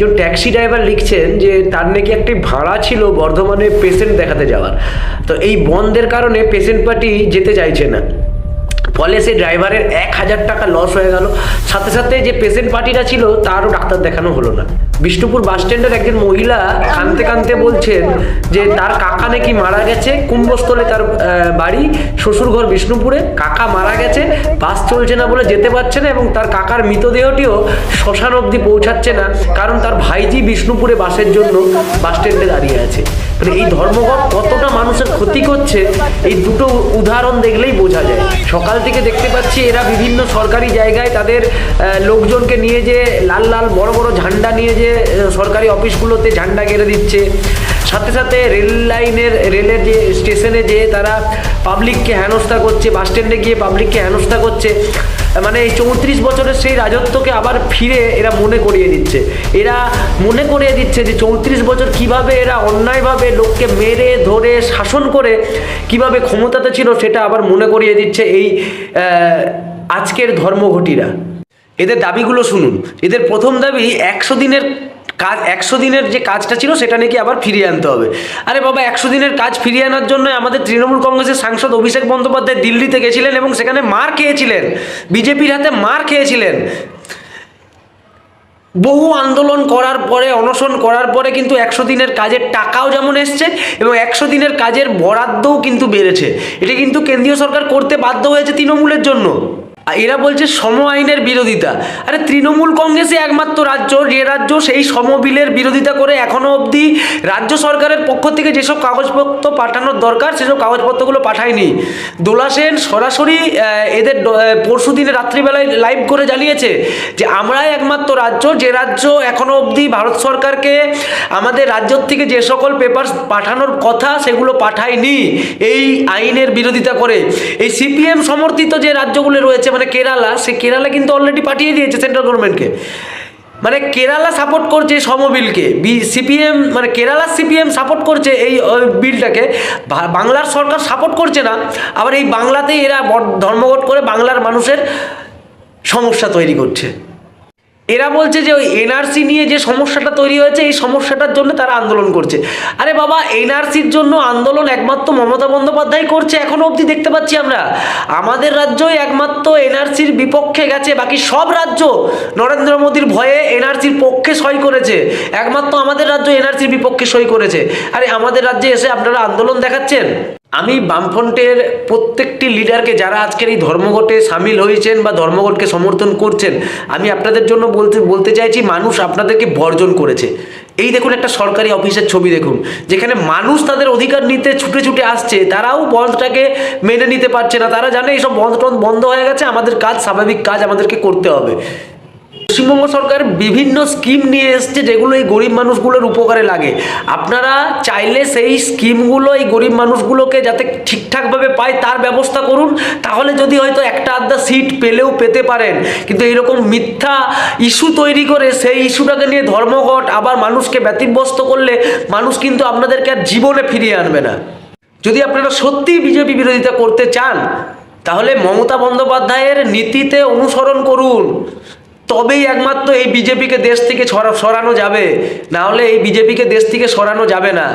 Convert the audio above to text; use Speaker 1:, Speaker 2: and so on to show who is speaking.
Speaker 1: একজন taxi driver লিখছেন যে তার নাকি একটি ভাড়া ছিল বর্ধমানে পেশেন্ট দেখাতে যাওয়ার। তো এই বন্ধের কারণে পেশেন্ট পার্টি যেতে চাইছে না। ফলে সেই ড্রাইভারের এক হাজার টাকা লস হয়ে গেল। সাথে সাথে যে পেশেন্ট পার্টিটা ছিল, তারও ডাক্তার দেখানো হলো না। বিষ্ণুপুর বাস স্ট্যান্ডের একজন মহিলা কানতে কানতে বলছেন যে, তার কাকা নাকি মারা গেছে, কুম্ভস্থলে তার বাড়ি, শ্বশুরঘর বিষ্ণুপুরে। কাকা মারা গেছে বাস চলছে না বলে যেতে পারছে না এবং তার কাকার মৃতদেহটিও শ্মশান অবধি পৌঁছাচ্ছে না, কারণ তার ভাইজি বিষ্ণুপুরে বাসের জন্য বাস স্ট্যান্ডে দাঁড়িয়ে আছে। এই ধর্মঘট কতটা মানুষের ক্ষতি করছে, এই দুটো উদাহরণ দেখলেই বোঝা যায়। সকাল থেকে দেখতে পাচ্ছি এরা বিভিন্ন সরকারি জায়গায় তাদের লোকজনকে নিয়ে যে লাল লাল বড় বড় ঝান্ডা নিয়ে যে সরকারি অফিসগুলোতে ঝান্ডা গেড়ে দিচ্ছে। সাথে সাথে রেল লাইনের রেলের যে স্টেশনে যে তারা পাবলিককে হেনস্থা করছে বাস স্ট্যান্ডে গিয়ে পাবলিককে হেনস্থা করছে মানে এই চৌত্রিশ বছরের সেই রাজত্বকে আবার ফিরে এরা মনে করিয়ে দিচ্ছে। এরা মনে করিয়ে দিচ্ছে যে চৌত্রিশ বছর কীভাবে এরা অন্যায়ভাবে লোককে মেরে, ধরে, শাসন করে কীভাবে ক্ষমতাতে ছিল সেটা আবার মনে করিয়ে দিচ্ছে এই আজকের ধর্মঘটিরা। এদের দাবিগুলো শুনুন। এদের প্রথম দাবি, একশো দিনের কাজ, একশো দিনের যে কাজটা ছিল সেটা নাকি আবার ফিরিয়ে আনতে হবে। আরে বাবা, একশো দিনের কাজ ফিরিয়ে আনার জন্য আমাদের তৃণমূল কংগ্রেসের সাংসদ অভিষেক বন্দ্যোপাধ্যায় দিল্লিতে গেছিলেন এবং সেখানে মার খেয়েছিলেন। বিজেপির হাতে মার খেয়েছিলেন। বহু আন্দোলন করার পরে, অনশন করার পরে কিন্তু একশো দিনের কাজের টাকাও যেমন এসছে এবং একশো দিনের কাজের বরাদ্দও কিন্তু বেড়েছে। এটা কিন্তু কেন্দ্রীয় সরকার করতে বাধ্য হয়েছে তৃণমূলের জন্য। এরা বলছে সম আইনের বিরোধিতা। আরে তৃণমূল কংগ্রেসই একমাত্র রাজ্য, যে রাজ্য সেই সম বিলের বিরোধিতা করে এখনও অবধি রাজ্য সরকারের পক্ষ থেকে যেসব কাগজপত্র পাঠানোর দরকার, সেসব কাগজপত্রগুলো পাঠায়নি। দোলা সেন সরাসরি এদের পরশু দিনে রাত্রিবেলায় লাইভ করে জানিয়েছে যে আমরাই একমাত্র রাজ্য, যে রাজ্য এখনও অবধি ভারত সরকারকে আমাদের রাজ্য থেকে যে সকল পেপার পাঠানোর কথা সেগুলো পাঠায়নি এই আইনের বিরোধিতা করে। এই সিপিএম সমর্থিত যে রাজ্যগুলো রয়েছে মানে কেরালা, সে কেরালা কিন্তু অলরেডি পাঠিয়ে দিয়েছে সেন্ট্রাল গভর্নমেন্টকে মানে কেরালা সাপোর্ট করছে সমবিলকে বি সিপিএম মানে কেরালা সিপিএম সাপোর্ট করছে এই বিলটাকে বাংলার সরকার সাপোর্ট করছে না, আবার এই বাংলাতেই এরা ধর্মঘট করে বাংলার মানুষের সমস্যা তৈরি করছে। এরা বলছে যে ওই এনআরসি নিয়ে যে সমস্যাটা তৈরি হয়েছে, এই সমস্যাটার জন্য তারা আন্দোলন করছে। আরে বাবা এনআরসির জন্য আন্দোলন একমাত্র মমতা বন্দ্যোপাধ্যায় করছে এখনও অবধি দেখতে পাচ্ছি আমরা। আমাদের রাজ্যই একমাত্র এনআরসির বিপক্ষে গেছে, বাকি সব রাজ্য নরেন্দ্র মোদীর ভয়ে এনআরসির পক্ষে সই করেছে। একমাত্র আমাদের রাজ্য এনআরসির বিপক্ষে সই করেছে। আরে আমাদের রাজ্যে এসে আপনারা আন্দোলন দেখাচ্ছেন? আমি বামফ্রন্টের প্রত্যেকটি লিডারকে যারা আজকের এই ধর্মঘটে সামিল হয়েছেন বা ধর্মঘটকে সমর্থন করছেন, আমি আপনাদের জন্য বলতে বলতে চাইছি মানুষ আপনাদেরকে বর্জন করেছে। এই দেখুন একটা সরকারি অফিসের ছবি দেখুন, যেখানে মানুষ তাদের অধিকার নিতে ছুটে ছুটে আসছে, তারাও বন্ধটাকে মেনে নিতে পারছে না। তারা জানে এইসব বন্ধ বন্ধ হয়ে গেছে, আমাদের কাজ স্বাভাবিক কাজ আমাদেরকে করতে হবে। পশ্চিমবঙ্গ সরকার বিভিন্ন স্কিম নিয়ে এসছে যেগুলো এই গরিব মানুষগুলোর উপকারে লাগে। আপনারা চাইলে সেই স্কিমগুলো এই গরিব মানুষগুলোকে যাতে ঠিকঠাকভাবে পায় তার ব্যবস্থা করুন। তাহলে যদি হয়তো একটা আধা সিট পেলেও পেতে পারেন। কিন্তু এরকম মিথ্যা ইস্যু তৈরি করে সেই ইস্যুটাকে নিয়ে ধর্মঘট, আবার মানুষকে ব্যতিব্যস্ত করলে মানুষ কিন্তু আপনাদেরকে আর জীবনে ফিরিয়ে আনবে না। যদি আপনারা সত্যিই বিজেপি বিরোধিতা করতে চান, তাহলে মমতা বন্দ্যোপাধ্যায়ের নীতিতে অনুসরণ করুন। তবেই একমাত্র এই বিজেপিকে দেশ থেকে সরানো যাবে। না হলে এই বিজেপিকে দেশ থেকে সরানো যাবে না।